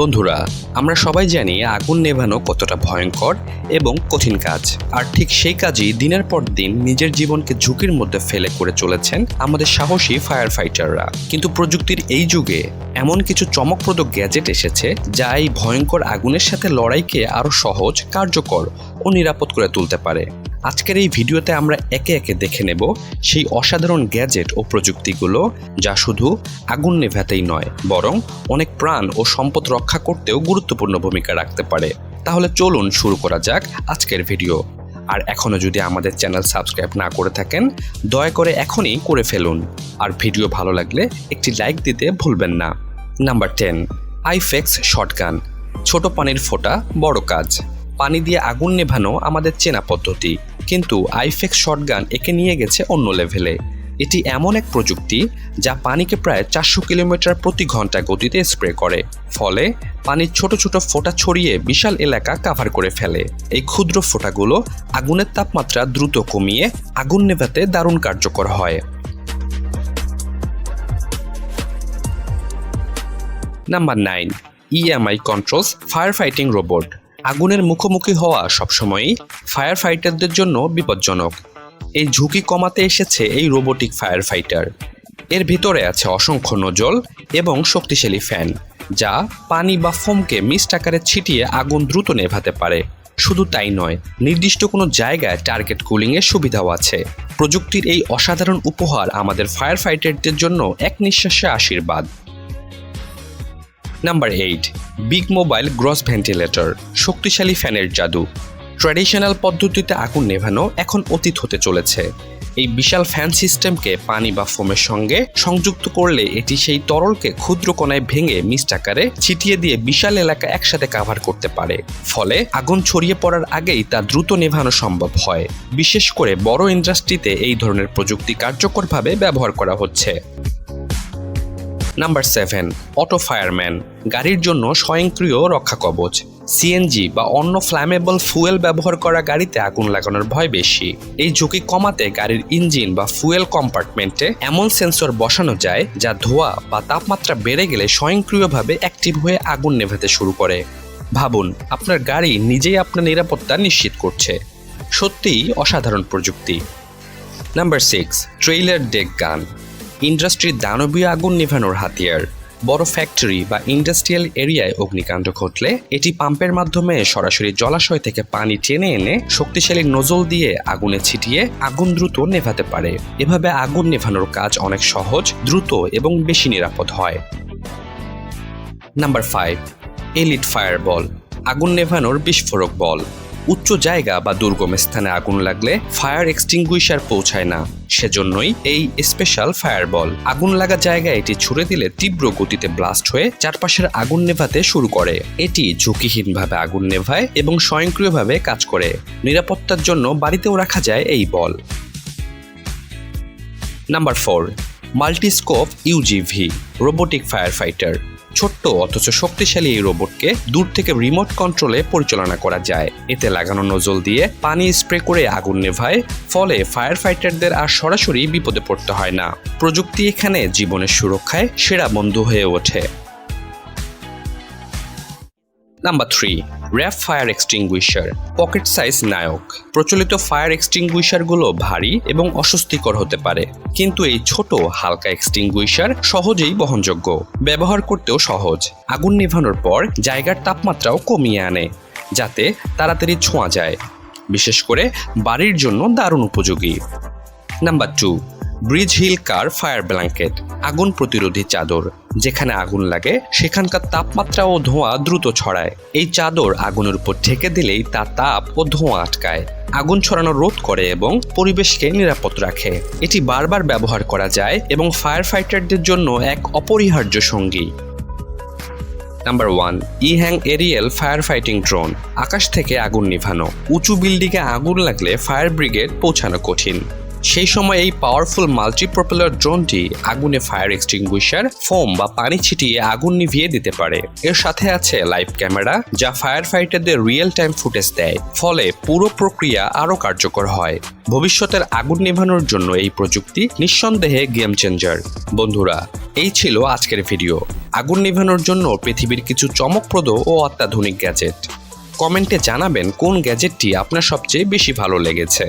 বন্ধুরা, আমরা সবাই জানি আগুন নেভানো কতটা ভয়ঙ্কর এবং কঠিন কাজ। আর ঠিক সেই কাজই দিনের পর দিন নিজের জীবনকে ঝুঁকির মধ্যে ফেলে করে চলেছেন আমাদের সাহসী ফায়ার ফাইটাররা কিন্তু প্রযুক্তির এই যুগে এমন কিছু চমকপ্রদ গ্যাজেট এসেছে যা এই ভয়ঙ্কর আগুনের সাথে লড়াইকে আরও সহজ, কার্যকর ও নিরাপদ করে তুলতে পারে। আজকের এই ভিডিওতে আমরা একে একে দেখে নেব সেই অসাধারণ গ্যাজেট ও প্রযুক্তিগুলো যা শুধু আগুন নেভাতেই নয়, বরং অনেক প্রাণ ও সম্পদ রক্ষা করতেও গুরুত্বপূর্ণ ভূমিকা রাখতে পারে। তাহলে চলুন শুরু করা যাক আজকের ভিডিও। আর এখনও যদি আমাদের চ্যানেল সাবস্ক্রাইব না করে থাকেন, দয়া করে এখনই করে ফেলুন। আর ভিডিও ভালো লাগলে একটি লাইক দিতে ভুলবেন না। Number ten, IFEX shotgun. ছোট পানির ফোঁটা বড় কাজ। পানি দিয়ে আগুন নেভানো আমাদের চেনা পদ্ধতি। কিন্তু আইফেক্স শটগান একে নিয়ে গেছে অন্য লেভেলে এটি এমন এক প্রযুক্তি যা পানিকে প্রায় চারশো কিলোমিটার প্রতি ঘণ্টা গতিতে স্প্রে করে। ফলে পানির ছোট ছোট ফোঁটা ছড়িয়ে বিশাল এলাকা কাভার করে ফেলে। এই ক্ষুদ্র ফোঁটাগুলো আগুনের তাপমাত্রা দ্রুত কমিয়ে আগুন নেভাতে দারুণ কার্যকর হয়। Number nine EMI controls fire fighting robot আগুনের মুখোমুখি হওয়া সবসময়ই ফায়ার ফাইটারদের জন্য বিপজ্জনক। এই ঝুঁকি কমাতে এসেছে এই রোবোটিক ফায়ার ফাইটার এর ভিতরে আছে অসংখ্য নজল এবং শক্তিশালী ফ্যান যা পানি বা ফোমকে মিস্ট আকারে ছিটিয়ে আগুন দ্রুত নেভাতে পারে। শুধু তাই নয়, নির্দিষ্ট কোনো জায়গায় টার্গেট কুলিংয়ের সুবিধাও আছে। প্রযুক্তির এই অসাধারণ উপহার আমাদের ফায়ার ফাইটারদের জন্য এক নিঃশ্বাসে আশীর্বাদ। Number eight big mobile gross ventilator শক্তিশালী ফ্যানের জাদু। ট্র্যাডিশনাল পদ্ধতিতে আগুন নেভানো এখন অতীত হতে চলেছে। এই বিশাল ফ্যান সিস্টেমকে পানি বা ফোমের সঙ্গে সংযুক্ত করলে এটি সেই তরলকে ক্ষুদ্র কণায় ভেঙে মিস্ট আকারে ছিটিয়ে দিয়ে বিশাল এলাকা একসাথে কাভার করতে পারে। ফলে আগুন ছড়িয়ে পড়ার আগেই তা দ্রুত নেভানো সম্ভব হয়। বিশেষ করে বড় ইন্ডাস্ট্রিতে এই ধরনের প্রযুক্তি কার্যকরভাবে ব্যবহার করা হচ্ছে। নাম্বার সেভেন অটো ফায়ারম্যান গাড়ির জন্য স্বয়ংক্রিয় রক্ষা কবচ। সিএনজি বা অন্য ফ্ল্যামেবল ফুয়েল ব্যবহার করা গাড়িতে আগুন লাগানোর ভয় বেশি। এই ঝুঁকি কমাতে গাড়ির ইঞ্জিন বা ফুয়েল কম্পার্টমেন্টে এমন সেন্সর বসানো যায় যা ধোঁয়া বা তাপমাত্রা বেড়ে গেলে স্বয়ংক্রিয়ভাবে অ্যাক্টিভ হয়ে আগুন নেভাতে শুরু করে। ভাবুন, আপনার গাড়ি নিজেই আপনার নিরাপত্তা নিশ্চিত করছে। সত্যিই অসাধারণ প্রযুক্তি। নাম্বার সিক্স ট্রেইলার ডেক গান ইন্ডাস্ট্রির দানবীয় আগুন নেভানোর হাতিয়ার। বড় ফ্যাক্টরি বা ইন্ডাস্ট্রিয়াল এরিয়ায় অগ্নিকাণ্ড ঘটলে এটি পাম্পের মাধ্যমে সরাসরি জলাশয় থেকে পানি টেনে এনে শক্তিশালী নজল দিয়ে আগুনে ছিটিয়ে আগুন দ্রুত নেভাতে পারে। এভাবে আগুন নেভানোর কাজ অনেক সহজ, দ্রুত এবং বেশি নিরাপদ হয়। Number five elite fire ball আগুন নেভানোর বিস্ফোরক বল। উচ্চ জায়গা বা দুর্গম স্থানে আগুন লাগলে ফায়ার এক্সটিংগুইশার পৌঁছায় না। সেজন্যই এই স্পেশাল ফায়ার বল আগুন লাগা জায়গায় এটি ছুড়ে দিলে তীব্র গতিতে ব্লাস্ট হয়ে চারপাশের আগুন নেভাতে শুরু করে। এটি ঝুঁকিহীনভাবে আগুন নেভায় এবং স্বয়ংক্রিয়ভাবে কাজ করে। নিরাপত্তার জন্য বাড়িতেও রাখা যায় এই ball. Number four, multiscope UGV, robotic fire fighter ছোট্ট অথচ শক্তিশালী এই রোবটকে দূর থেকে রিমোট কন্ট্রোলে পরিচালনা করা যায়। এতে লাগানো নজল দিয়ে পানি স্প্রে করে আগুন নেভায়, ফলে ফায়ার ফাইটারদের আর সরাসরি বিপদে পড়তে হয় না। প্রযুক্তি এখানে জীবনের সুরক্ষায় সেরা বন্ধু হয়ে ওঠে। Number three wrap fire extinguisher pocket size নায়ক। প্রচলিত ফায়ার এক্সটিংগুইশারগুলো ভারী এবং অস্বস্তিকর হতে পারে, কিন্তু এই ছোট হালকা এক্সটিংগুইশার সহজেই বহনযোগ্য, ব্যবহার করতেও সহজ। আগুন নেভানোর পর জায়গার তাপমাত্রাও কমিয়ে আনে, যাতে তাড়াতাড়ি ছোঁয়া যায়। বিশেষ করে বাড়ির জন্য দারুণ উপযোগী। Number two bridge hill car fire blanket আগুন প্রতিরোধী চাদর। যেখানে আগুন লাগে, সেখানকার তাপমাত্রা ও ধোঁয়া দ্রুত ছড়ায়। এই চাদর আগুনের উপর ঠেকে দিলেই তার তাপ ও ধোঁয়া আটকায়। আগুন ছড়ানো রোধ করে এবং পরিবেশকে নিরাপদ রাখে। এটি বারবার ব্যবহার করা যায় এবং ফায়ার ফাইটারদের জন্য এক অপরিহার্য সঙ্গী। Number one EHang aerial fire fighting drone আকাশ থেকে আগুন নিভানো। উঁচু বিল্ডিংয়ে আগুন লাগলে ফায়ার ব্রিগেড পৌঁছানো কঠিন। সেই সময় এই পাওয়ারফুল মাল্টি প্রপেলার ড্রোনটি আগুনে ফায়ার এক্সটিংগুইশার ফোম বা পানি ছিটিয়ে আগুন নিভিয়ে দিতে পারে। এর সাথে আছে লাইভ ক্যামেরা যা ফায়ার ফাইটারদের রিয়েল টাইম ফুটেজ দেয়। ফলে পুরো প্রক্রিয়া আরও কার্যকর হয়। ভবিষ্যতের আগুন নেভানোর জন্য এই প্রযুক্তি নিঃসন্দেহে গেম চেঞ্জার বন্ধুরা, এই ছিল আজকের ভিডিও আগুন নেভানোর জন্য পৃথিবীর কিছু চমকপ্রদ ও অত্যাধুনিক গ্যাজেট কমেন্টে জানাবেন কোন গ্যাজেটটি আপনার সবচেয়ে বেশি ভালো লেগেছে।